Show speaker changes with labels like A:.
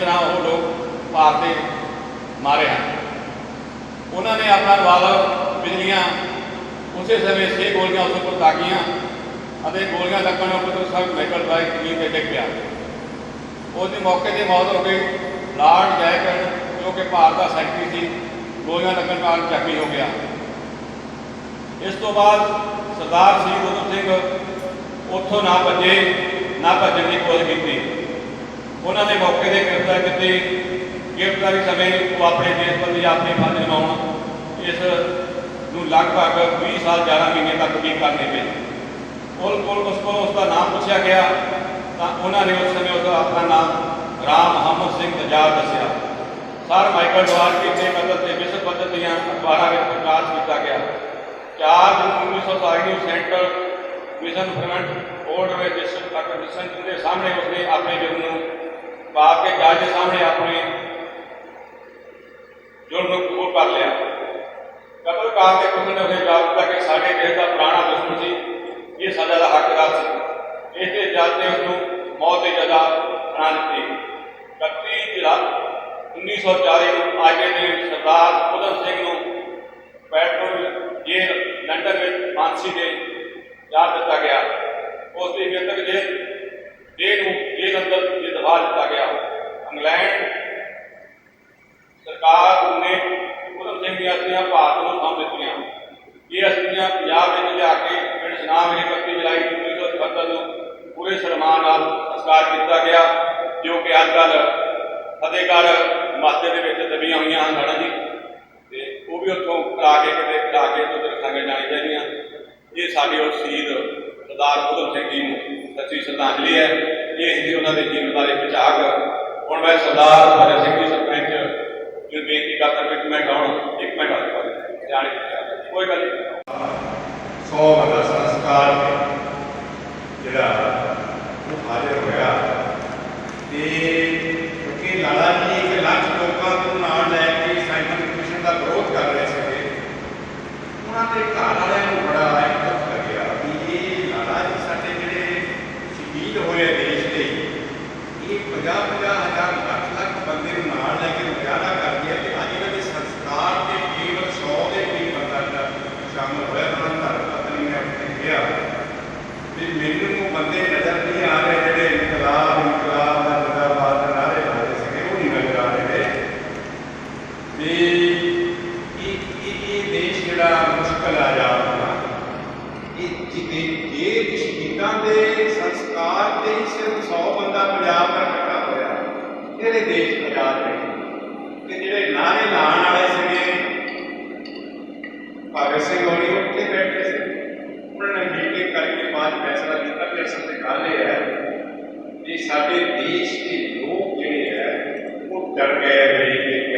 A: ਤਰ੍ਹਾਂ ਉਹ ਲੋਕ ਭਾਰਤ ਦੇ ਮਾਰੇ ਹਨ। ਉਹਨਾਂ ਨੇ ਆਪਣਾ ਰਿਵਾਲਵਰ ਬਿਜਲੀਆਂ, ਉਸੇ ਸਮੇਂ ਛੇ ਗੋਲੀਆਂ ਉਸ ਉੱਪਰ ਤਾਕੀਆਂ ਅਤੇ ਗੋਲੀਆਂ ਲੱਗਣ ਉੱਪਰ ਸਭ ਮੈਕਲ ਡਰਾਈਵ ਜ਼ਮੀਨ ਤੇ ਡਿੱਗ ਪਿਆ। ਉਹਦੇ ਮੌਕੇ ਤੇ ਮੌਤ ਹੋ ਗਈ ਲਾਰਡ ਜੈਕਨ ਜੋ ਕਿ ਭਾਰਤ ਦਾ ਸੈਕਟਰੀ ਸੀ, ਗੋਲੀਆਂ ਲੱਗਣ ਕਾਰਨ ਜ਼ਖਮੀ ਹੋ ਗਿਆ। ਇਸ ਤੋਂ ਬਾਅਦ ਸਰਦਾਰ ਸ਼ਹੀਦ ਊਧਮ ਸਿੰਘ ਉੱਥੋਂ ਨਾ ਭੱਜੇ, ਨਾ ਭੱਜਣ ਦੀ ਕੋਸ਼ਿਸ਼ ਕੀਤੀ। ਉਹਨਾਂ ਨੇ ਮੌਕੇ ਤੇ ਗ੍ਰਿਫਤਾਰ ਕੀਤੀ। ਗ੍ਰਿਫਤਾਰੀ ਸਮੇਂ ਉਹ ਆਪਣੇ ਦੇਸ਼ ਪ੍ਰਤੀ ਆਪਣੇ ਫਰਜ਼ ਨਿਭਾਉਣ ਇਸ ਨੂੰ ਲਗਭਗ 20 ਸਾਲ 11 ਮਹੀਨੇ ਤੱਕ ਵੀ ਕਰਨੇ ਪਏ। ਕੋਲ ਕੋਲ ਉਸ ਕੋਲ ਉਸ ਦਾ ਨਾਮ ਪੁੱਛਿਆ ਗਿਆ, ਤਾਂ ਉਹਨਾਂ ਨੇ ਉਸ ਸਮੇਂ ਉਹਦਾ ਆਪਣਾ ਨਾਮ ਰਾਮ ਮੁਹੰਮਦ ਸਿੰਘ ਨਜਾਰ ਦੱਸਿਆ। ਸਰ ਮਾਈਕਲ ਡਵਾਰ ਕੀਤੇ ਕਤਲ ਤੇ ਵਿਸ਼ਵ ਪੱਧਰ ਦੀਆਂ ਅਖਬਾਰਾਂ ਵਿੱਚ ਪ੍ਰਕਾਸ਼ ਕੀਤਾ ਗਿਆ। 4 ਜੂਨ 1927 ਨੂੰ ਸੈਂਟਰਲ ਮਿਸ਼ਨ ਫਰੰਟ ਬੋਰਡ ਵਿੱਚ ਡਿਸਟ੍ਰਿਕਟ ਤੱਕ ਦੇ ਸਾਹਮਣੇ ਉਸਨੇ ਆਪਣੇ ਜੁਰਮ ਨੂੰ ਪਾ ਕੇ ਜੱਜ ਦੇ ਸਾਹਮਣੇ ਆਪਣੇ ਜੁਰਮ ਨੂੰ ਕਬੂਲ ਕਰ ਲਿਆ। ਕਤਲ ਕਾਲ ਤੇ ਕੁਝ ਨੇ ਉਹਨੇ ਜਵਾਬ ਦਿੱਤਾ ਕਿ ਸਾਡੇ ਦੇਸ਼ ਦਾ ਪੁਰਾਣਾ ਦੁਸ਼ਮਣ ਸੀ, ਇਹ ਸਾਡਾ ਦਾ ਹੱਕਦਾਰ ਸੀ। ਇਸ ਦੇ ਜੱਜ ਨੇ ਉਸਨੂੰ ਮੌਤ ਦੀ ਸਜ਼ਾ ਸੁਣਾ ਦਿੱਤੀ। 31 ਜੁਲਾਈ 1940 ਨੂੰ ਆਗੇ ਦੇ ਸਰਦਾਰ ਉਦਮ ਸਿੰਘ ਨੂੰ ਪੈਟਰੋਲ ਜੇਲ੍ਹ ਲੰਡਨ ਵਿੱਚ ਫਾਂਸੀ ਦੇ ਚਾਰ ਦਿੱਤਾ ਗਿਆ। ਉਸ ਦੀ ਮ੍ਰਿਤਕ ਦੇ ਦੇਹ ਨੂੰ ਜੇਲ੍ਹ ਅੰਦਰ ਜੇ ਦਬਾ ਦਿੱਤਾ ਇੰਗਲੈਂਡ, ਸਰਕਾਰ ਨੇ ਉਦਮ ਸਿੰਘ ਦੀਆਂ ਅਸਲੀਆਂ ਭਾਰਤ ਨੂੰ ਸੌਂਪ ਦਿੱਤੀਆਂ। ਇਹ ਅਸਲੀਆਂ ਪੰਜਾਬ ਵਿੱਚ ਲਿਆ ਕੇ ਪਿੰਡ ਸਨਾਮ ਵਿਖੇ 31 ਜੁਲਾਈ 1977 ਨੂੰ ਪੂਰੇ ਸਨਮਾਨ ਨਾਲ ਸੰਸਕਾਰ ਕੀਤਾ ਗਿਆ, ਜੋ ਕਿ ਅੱਜ ਕੱਲ੍ਹ ਫਤਿਹਗੜ੍ਹ ਮਾਤੇ ਦੇ ਵਿੱਚ ਦਬੀਆਂ ਹੋਈਆਂ ਹਨ ਰਾਣਾ ਜੀ। ਤੇ ਉਹ ਵੀ ਉੱਥੋਂ ਕਰਾ ਕੇ ਕਿਤੇ ਕਰਾ ਕੇ ਉੱਥੇ ਰੱਖਾਂਗੇ ਜਾਣੀ ਚਾਹੀਦੀਆਂ। ਇਹ ਸਾਡੇ ਉਹ ਸ਼ਹੀਦ ਸਰਦਾਰ ਉਦਮ ਸਿੰਘ ਜੀ ਨੂੰ ਸੱਚੀ ਸ਼ਰਧਾਂਜਲੀ ਹੈ। ਇਹ ਸੀ ਉਹਨਾਂ ਦੇ ਜੀਵਨ ਬਾਰੇ ਵਿਚਾਰ ਹੁਣ ਮੈਂ ਸਰਦਾਰ ਭਗਤ ਸਿੰਘ ਜੀ ਸਰਪੰਚ ਜੋ ਬੇਨਤੀ ਕਰਦਾ ਕਿ ਇੱਕ ਮਿੰਟ ਆਉਣ ਇੱਕ ਮਿੰਟ ਆਉਣ ਜਾਣੇ ਕੋਈ ਗੱਲ ਨਹੀਂ
B: ਸੌ ਬੰਦਾ ਸੰਸਕਾਰ ਤੇ ਜਿਹੜਾ ਉਹ ਹਾਜ਼ਰ ਹੋਇਆ ਤੇ ਕਿਉਂਕਿ ਲਾਲਾ ਜੀ ਇੱਕ ਲੱਖ ਲੋਕਾਂ ਨੂੰ ਨਾਲ ਲੈ ਕੇ ਸਾਇੰਟਿਫਿਕ ਮਿਸ਼ਨ ਦਾ ਵਿਰੋਧ ਕਰ ਰਹੇ ਸੀਗੇ ਉਹਨਾਂ ਦੇ ਘਰ ਵਾਲਿਆਂ ਨੂੰ ਬੜਾ ਇੰਟਰਸਟ ਲੱਗਿਆ ਵੀ ਇਹ ਲਾਲਾ ਜੀ ਸਾਡੇ ਜਿਹੜੇ ਸ਼ਹੀਦ ਹੋਏ ਦੇਸ਼ ਲਈ ਇਹ 50 50 ਹਜ਼ਾਰ ਲੱਖ ਲੱਖ ਬੰਦੇ ਨੂੰ ਨਾਲ ਲੈ ਕੇ ਮੁਜ਼ਾਹਰਾ ਕਰਦੇ ਆ ਤੇ ਅੱਜ ਇਹਨਾਂ ਦੇ ਸੰਸਕਾਰ ਤੇ ਕੇਵਲ 100 ਦੇ ਵੀ ਬੰਦਾ ਜਿਹੜਾ ਸ਼ਾਮਲ ਹੋਇਆ ਤਾਂ ਧਰਮ ਪਤਨੀ ਨੇ ਆਪਣੇ ਕਿਹਾ ਵੀ ਮੈਨੂੰ ਉਹ ਬੰਦੇ ਨਜ਼ਰ ਨਹੀਂ ਆ ਰਹੇ ਜਿਹੜੇ ਇਨਕਲਾਬ ਇਨਕਲਾਬ ਦਾ ਜਿੰਦਾਬਾਦ ਦੇ ਨਾਰੇ ਲਾਉਂਦੇ ਸੀਗੇ ਉਹ ਨਹੀਂ ਨਜ਼ਰ ਆ ਰਹੇ ਵੀ ਇਹ ਇਹ ਦੇਸ਼ ਜਿਹੜਾ ਮੁਸ਼ਕਲ ਆ ਜਾਊਗਾ ਇਹ ਜਿੱਤੇ ਜੇ ਸ਼ਹੀਦਾਂ ਦੇ ਸੰਸਕਾਰ ਤੇ ਸਿਰਫ 100 ਬੰਦਾ ਪੰਜਾਬ ਦਾ ਇਕੱਠਾ ਹੋਇਆ ਇਹਦੇ ਦੇਸ਼ ਆਜ਼ਾਦ ਰਹੇ ਤੇ ਜਿਹੜੇ ਨਾਰੇ ਲਾਉਣ ਵਾਲੇ ਸੀਗੇ, ਭਗਤ ਸਿੰਘ ਹੋਣੀ ਉੱਥੇ ਬੈਠੇ ਸੀ। ਉਹਨਾਂ ਨੇ ਮੀਟਿੰਗ ਕਰਕੇ ਬਾਅਦ ਫੈਸਲਾ ਕੀਤਾ ਕਿ ਅਸਲ ਤੇ ਗੱਲ ਇਹ ਹੈ ਕਿ ਸਾਡੇ ਦੇਸ਼ ਦੇ ਲੋਕ ਜਿਹੜੇ ਹੈ ਉਹ ਡਰ ਗਏ, ਅਮਰੀਕਾ